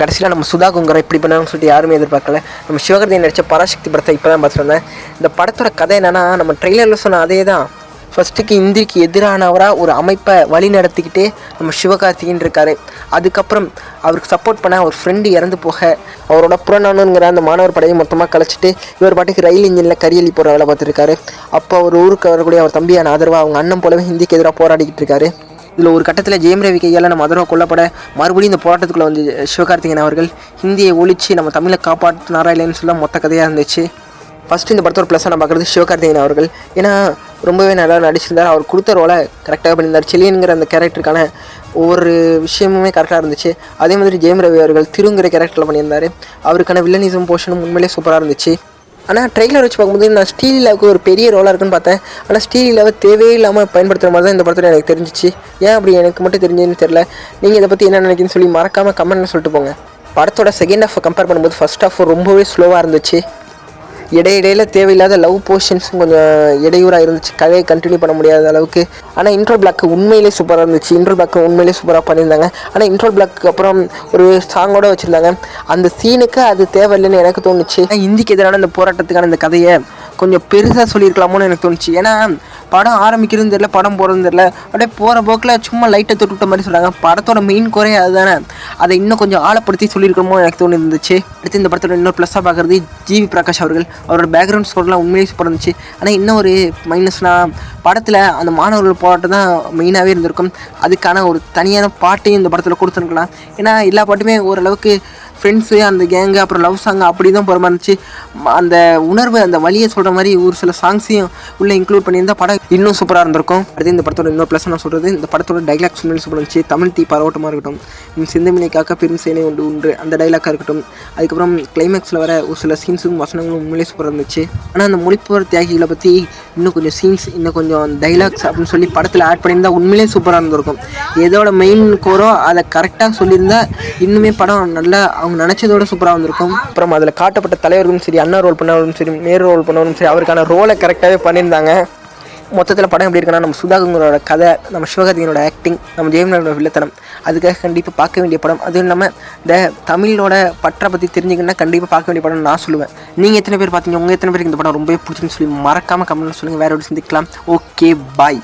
கடைசியில் நம்ம சுதா குங்கரை இப்படி பண்ணாங்கன்னு சொல்லிட்டு யாருமே எதிர்பார்க்கல. நம்ம சிவகார்த்திகேயன் நடித்த பராசக்தி படத்தை இப்போ தான் பார்த்துட்டு வந்தேன் இந்த படத்தோட கதை என்னென்னா நம்ம ட்ரெய்லரில் சொன்ன அதே தான் ஃபஸ்ட்டுக்கு இந்திரிக்கு எதிரானவராக ஒரு அமைப்பை வழி நடத்திக்கிட்டே நம்ம சிவகார்த்திகேயன் இருக்காரு. அதுக்கப்புறம் அவருக்கு சப்போர்ட் பண்ண ஒரு ஃப்ரெண்டு இறந்து போக அவரோட புறநானுங்கிற அந்த மாணவர் படையை மொத்தமாக கலைச்சிட்டு இவர் பாட்டுக்கு ரயில் இன்ஜினில் கரியலி போகிற வேலை பார்த்துருக்காரு அப்போ அவர் ஊருக்கு வரக்கூடிய அவர் தம்பியான ஆதரவாக அவங்க அண்ணன் போலவே ஹிந்திக்கு எதிராக போராடிக்கிட்டு இருக்காரு. இதில் ஒரு கட்டத்தில் ஜெயம் ரவி கையால் நம்ம மதுரை கொல்லப்பட மறுபடியும் இந்த போராட்டத்துக்குள்ளே வந்து சிவகார்த்திகேயன் அவர்கள் ஹிந்தியை ஒழிச்சு நம்ம தமிழை காப்பாற்றினாரா இல்லைன்னு சொல்ல மொத்த கதையாக இருந்துச்சு. ஃபஸ்ட்டு இந்த படத்தோட ப்ளஸ்ஸாக நான் பார்க்குறது சிவகார்த்திகேயன் அவர்கள். ஏன்னா ரொம்பவே நல்லா நடிச்சிருந்தார். அவர் கொடுத்த ரோலை கரெக்டாக பண்ணியிருந்தார். செலியனுங்கிற அந்த கேரக்டருக்கான ஒவ்வொரு விஷயமுமே கரெக்டாக இருந்துச்சு. அதே மாதிரி ஜெயம் ரவி அவர்கள் திருங்கிற கேரக்டரில் பண்ணியிருந்தார். அவருக்கான வில்லனிசம் போர்ஷனும் உண்மையிலே சூப்பராக இருந்துச்சு. ஆனால் ட்ரெய்லர் வச்சு பார்க்கும்போது நான் ஸ்டீலாவுக்கு ஒரு பெரிய ரோலாக இருக்குன்னு பார்த்தேன். ஆனால் ஸ்டீலாவை தேவையே இல்லாமல் பயன்படுத்துகிற மாதிரி தான் இந்த படத்தில் எனக்கு தெரிஞ்சிச்சு. ஏன் அப்படி எனக்கு மட்டும் தெரிஞ்சதுன்னு தெரில நீங்கள் இதை பற்றி என்ன நினைக்கிறீங்கன்னு சொல்லி மறக்காமல் கமெண்ட்னு சொல்லிட்டு போங்க. படத்தோட செகண்ட் ஹாஃப் கம்பேர் பண்ணும்போது ஃபர்ஸ்ட் ஹாஃப் ரொம்பவே ஸ்லோவாக இருந்துச்சு. இடையிடையில் தேவையில்லாத லவ் போர்ஷன்ஸும் கொஞ்சம் இடையூறாக இருந்துச்சு. கதையை கண்டினியூ பண்ண முடியாத அளவுக்கு. ஆனால் இன்ட்ரோ பிளாக் உண்மையிலே சூப்பராக இருந்துச்சு. இன்ட்ரோ பிளாக் உண்மையிலே சூப்பராக பண்ணியிருந்தாங்க. ஆனால் இன்ட்ரோ பிளாக்கு அப்புறம் ஒரு சாங்கோட வச்சுருந்தாங்க. அந்த சீனுக்கு அது தேவையில்லைன்னு எனக்கு தோணுச்சு. ஆனா, இந்திக்கு எதிரான அந்த போராட்டத்துக்கான அந்த கதையை கொஞ்சம் பெருசாக சொல்லியிருக்கலாமோன்னு எனக்கு தோணுச்சு. ஏன்னா படம் ஆரம்பிக்கிறதும் தெரியல படம் போகிறதும் தெரியல. அப்படியே போகிற போக்கில் சும்மா லைட்டை தொட்டுவிட்ட மாதிரி சொல்கிறாங்க படத்தோட மெயின் குறையே அதுதானே. அதை இன்னும் கொஞ்சம் ஆழப்படுத்தி சொல்லியிருக்கணுமோ எனக்கு தோணி இருந்துச்சு அடுத்து இந்த படத்தோட இன்னொரு ப்ளஸ்ஸாக பார்க்குறது ஜிவி பிரகாஷ் அவர்கள். அவரோட பேக்ரவுண்ட் ஸ்கோர்லாம் உண்மையிலேயே சூப்பராக இருந்துச்சு. ஆனால் இன்னும் ஒரு மைனஸ்னால் படத்தில் அந்த மாணவர்கள் போராட்டம் தான் மெயினாகவே இருந்திருக்கும். அதுக்கான ஒரு தனியான பாட்டையும் இந்த படத்தில் கொடுத்துருக்கலாம். ஏன்னா எல்லா பாட்டுமே ஓரளவுக்கு ஃப்ரெண்ட்ஸு அந்த கேங்கு அப்புறம் லவ் சாங் அப்படி தான் போகிற மாதிரி இருந்துச்சு. அந்த உணர்வு அந்த வழியை சொல்கிற மாதிரி ஒரு சில சாங்ஸையும் உள்ளே இன்க்ளூட் பண்ணியிருந்தா படம் இன்னும் சூப்பராக இருந்திருக்கும். அடுத்து இந்த படத்தோட இன்னொரு ப்ளஸ் நான் சொல்கிறது இந்த படத்தோட டைலாக்ஸ் உண்மையிலே சூப்பராக இருந்துச்சு. தமிழ் தீ பரவட்டமாக இருக்கட்டும். உன் சிந்தமினை காக்க பெரும் சேனை உண்டு உண்டு. அந்த டைலாக்காக இருக்கட்டும். அதுக்கப்புறம் கிளைமேக்ஸில் வர ஒரு சில சீன்ஸும் வசனங்களும் உண்மையிலே சூப்பராக இருந்துச்சு. ஆனால் அந்த மொழிப்போர் தியாகிகளை பற்றி இன்னும் கொஞ்சம் சீன்ஸ் இன்னும் கொஞ்சம் டைலாக்ஸ் அப்படின்னு சொல்லி படத்தில் ஆட் பண்ணியிருந்தால் உண்மையிலே சூப்பராக இருந்திருக்கும். எதோட மெயின் கோரோ அதை கரெக்டாக சொல்லியிருந்தா இன்னுமே படம் நல்லா அவங்க நினச்சதோட சூப்பராக வந்திருக்கும். அப்புறம் அதில் காட்டப்பட்ட தலைவர்களும் சரி அண்ணா ரோல் பண்ணவரும் சரி மேர் ரோல் பண்ணவரும் சரி அவருக்கான ரோலை கரெக்டாகவே பண்ணியிருந்தாங்க. மொத்தத்தில் படம் எப்படி இருக்குன்னா நம்ம சுதாகங்களோட கதை நம்ம சிவகார்த்திகனோட ஆக்டிங் நம்ம ஜெயமலோட வில்லத்தனம் அதுக்காக கண்டிப்பாக பார்க்க வேண்டிய படம். அதுவும் இல்லாமல் இந்த தமிழோட பற்றை பற்றி தெரிஞ்சுக்கணுன்னா கண்டிப்பாக பார்க்க வேண்டிய படம் நான் சொல்லுவேன். நீங்கள் எத்தனை பேர் பார்த்தீங்க? உங்கள் எத்தனை பேருக்கு இந்த படம் ரொம்பவே பிடிச்சின்னு சொல்லி மறக்காமல் கமெண்ட்ல சொல்லுங்கள் வேறு ஒரு சந்திக்கலாம் ஓகே பாய்